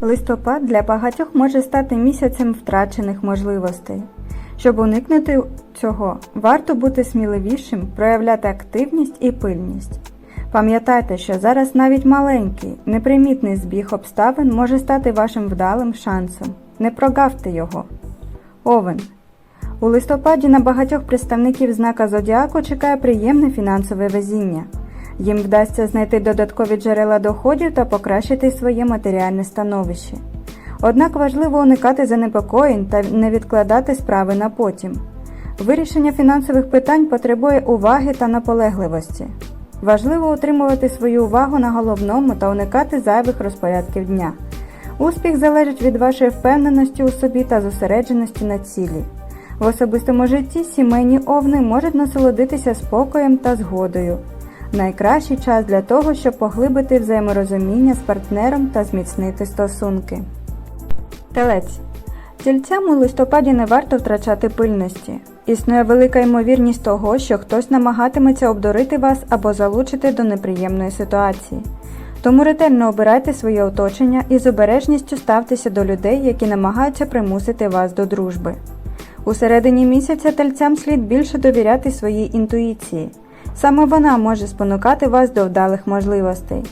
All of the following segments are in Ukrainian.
Листопад для багатьох може стати місяцем втрачених можливостей. Щоб уникнути цього, варто бути сміливішим, проявляти активність і пильність. Пам'ятайте, що зараз навіть маленький, непримітний збіг обставин може стати вашим вдалим шансом. Не прогавте його. Овен. У листопаді на багатьох представників знака Зодіаку чекає приємне фінансове везіння. Їм вдасться знайти додаткові джерела доходів та покращити своє матеріальне становище. Однак важливо уникати занепокоєнь та не відкладати справи на потім. Вирішення фінансових питань потребує уваги та наполегливості. Важливо утримувати свою увагу на головному та уникати зайвих розпорядків дня. Успіх залежить від вашої впевненості у собі та зосередженості на цілі. В особистому житті сімейні овни можуть насолодитися спокоєм та згодою. Найкращий час для того, щоб поглибити взаєморозуміння з партнером та зміцнити стосунки. Телець. Тільцям у листопаді не варто втрачати пильності. Існує велика ймовірність того, що хтось намагатиметься обдурити вас або залучити до неприємної ситуації. Тому ретельно обирайте своє оточення і з обережністю ставтеся до людей, які намагаються примусити вас до дружби. У середині місяця тельцям слід більше довіряти своїй інтуїції. Саме вона може спонукати вас до вдалих можливостей.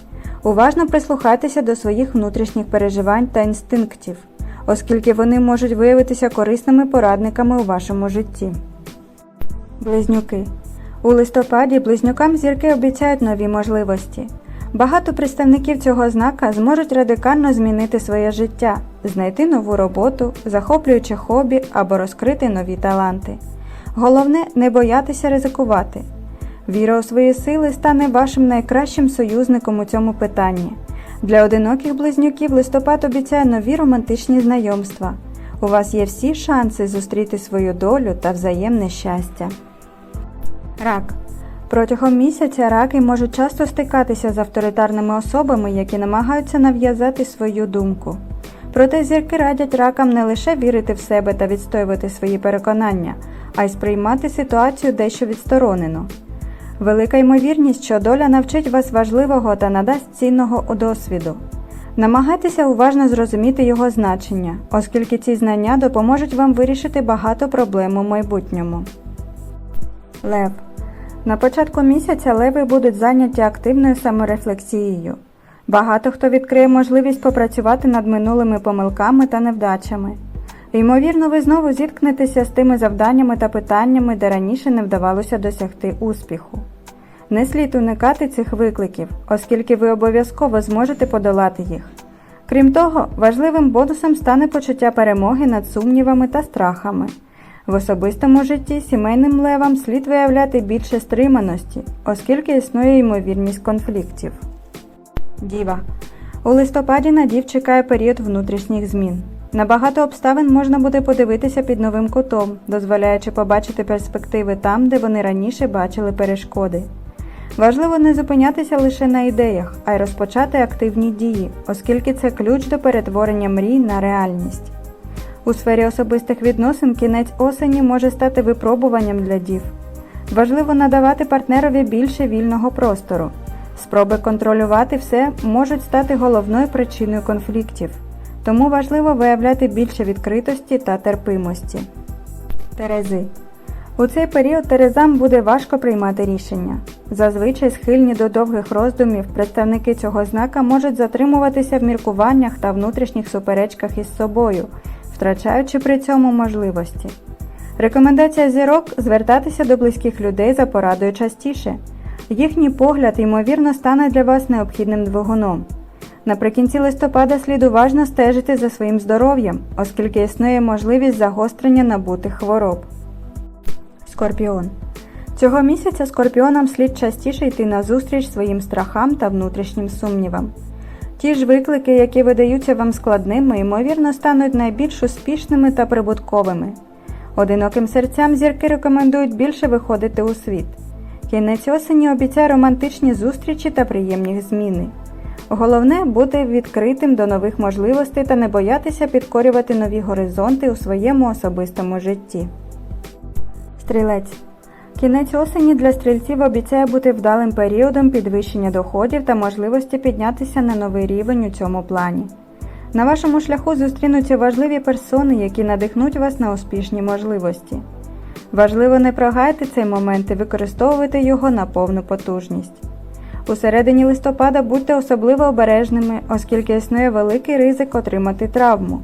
Уважно прислухайтеся до своїх внутрішніх переживань та інстинктів, оскільки вони можуть виявитися корисними порадниками у вашому житті. Близнюки. У листопаді близнюкам зірки обіцяють нові можливості. Багато представників цього знака зможуть радикально змінити своє життя, знайти нову роботу, захоплююче хобі або розкрити нові таланти. Головне не боятися ризикувати. Віра у свої сили стане вашим найкращим союзником у цьому питанні. Для одиноких близнюків листопад обіцяє нові романтичні знайомства. У вас є всі шанси зустріти свою долю та взаємне щастя. Рак. Протягом місяця раки можуть часто стикатися з авторитарними особами, які намагаються нав'язати свою думку. Проте зірки радять ракам не лише вірити в себе та відстоювати свої переконання, а й сприймати ситуацію дещо відсторонено. Велика ймовірність, що доля навчить вас важливого та надасть цінного досвіду. Намагайтеся уважно зрозуміти його значення, оскільки ці знання допоможуть вам вирішити багато проблем у майбутньому. Лев. На початку місяця леви будуть зайняті активною саморефлексією. Багато хто відкриє можливість попрацювати над минулими помилками та невдачами. Ймовірно, ви знову зіткнетеся з тими завданнями та питаннями, де раніше не вдавалося досягти успіху. Не слід уникати цих викликів, оскільки ви обов'язково зможете подолати їх. Крім того, важливим бонусом стане почуття перемоги над сумнівами та страхами. В особистому житті сімейним левам слід виявляти більше стриманості, оскільки існує ймовірність конфліктів. Діва. У листопаді на дів чекає період внутрішніх змін. На багато обставин можна буде подивитися під новим кутом, дозволяючи побачити перспективи там, де вони раніше бачили перешкоди. Важливо не зупинятися лише на ідеях, а й розпочати активні дії, оскільки це ключ до перетворення мрій на реальність. У сфері особистих відносин кінець осені може стати випробуванням для дів. Важливо надавати партнерові більше вільного простору. Спроби контролювати все можуть стати головною причиною конфліктів, тому важливо виявляти більше відкритості та терпимості. Терези. У цей період Терезам буде важко приймати рішення. Зазвичай схильні до довгих роздумів представники цього знака можуть затримуватися в міркуваннях та внутрішніх суперечках із собою, втрачаючи при цьому можливості. Рекомендація зірок звертатися до близьких людей за порадою частіше. Їхній погляд, ймовірно, стане для вас необхідним двигуном. Наприкінці листопада слід уважно стежити за своїм здоров'ям, оскільки існує можливість загострення набутих хвороб. Скорпіон. Цього місяця скорпіонам слід частіше йти на зустріч своїм страхам та внутрішнім сумнівам. Ті ж виклики, які видаються вам складними, ймовірно, стануть найбільш успішними та прибутковими. Одиноким серцям зірки рекомендують більше виходити у світ. Кінець осені обіцяє романтичні зустрічі та приємні зміни. Головне бути відкритим до нових можливостей та не боятися підкорювати нові горизонти у своєму особистому житті. Стрілець. Кінець осені для стрільців обіцяє бути вдалим періодом підвищення доходів та можливості піднятися на новий рівень у цьому плані. На вашому шляху зустрінуться важливі персони, які надихнуть вас на успішні можливості. Важливо не прогаяти цей момент і використовувати його на повну потужність. У середині листопада будьте особливо обережними, оскільки існує великий ризик отримати травму.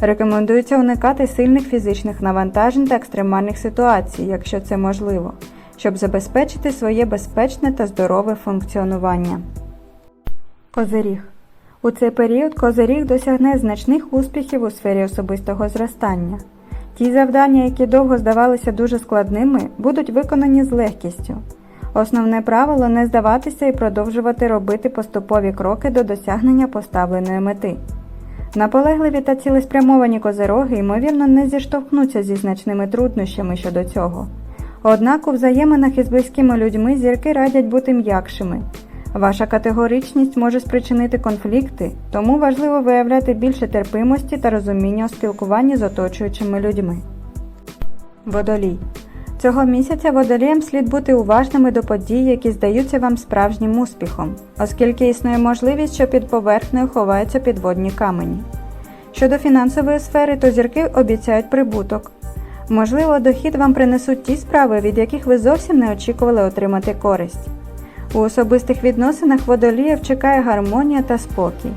Рекомендується уникати сильних фізичних навантажень та екстремальних ситуацій, якщо це можливо, щоб забезпечити своє безпечне та здорове функціонування. Козиріг у цей період Козиріг досягне значних успіхів у сфері особистого зростання. Ті завдання, які довго здавалися дуже складними, будуть виконані з легкістю. Основне правило не здаватися і продовжувати робити поступові кроки до досягнення поставленої мети. Наполегливі та цілеспрямовані козироги, ймовірно, не зіштовхнуться зі значними труднощами щодо цього. Однак у взаєминах із близькими людьми зірки радять бути м'якшими. Ваша категоричність може спричинити конфлікти, тому важливо виявляти більше терпимості та розуміння у спілкуванні з оточуючими людьми. Водолій. Цього місяця водоліям слід бути уважними до подій, які здаються вам справжнім успіхом, оскільки існує можливість, що під поверхнею ховаються підводні камені. Щодо фінансової сфери, то зірки обіцяють прибуток. Можливо, дохід вам принесуть ті справи, від яких ви зовсім не очікували отримати користь. У особистих відносинах водоліїв чекає гармонія та спокій.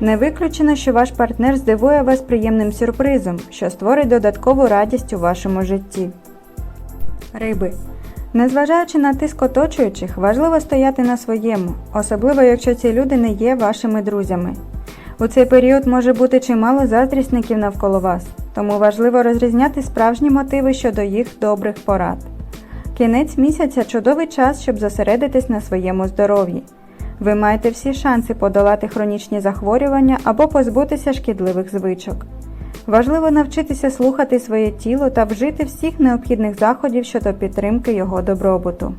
Не виключено, що ваш партнер здивує вас приємним сюрпризом, що створить додаткову радість у вашому житті. Риби. Незважаючи на тиск оточуючих, важливо стояти на своєму, особливо якщо ці люди не є вашими друзями. У цей період може бути чимало заздрісників навколо вас, тому важливо розрізняти справжні мотиви щодо їх добрих порад. Кінець місяця чудовий час, щоб зосередитись на своєму здоров'ї. Ви маєте всі шанси подолати хронічні захворювання або позбутися шкідливих звичок. Важливо навчитися слухати своє тіло та вжити всіх необхідних заходів щодо підтримки його добробуту.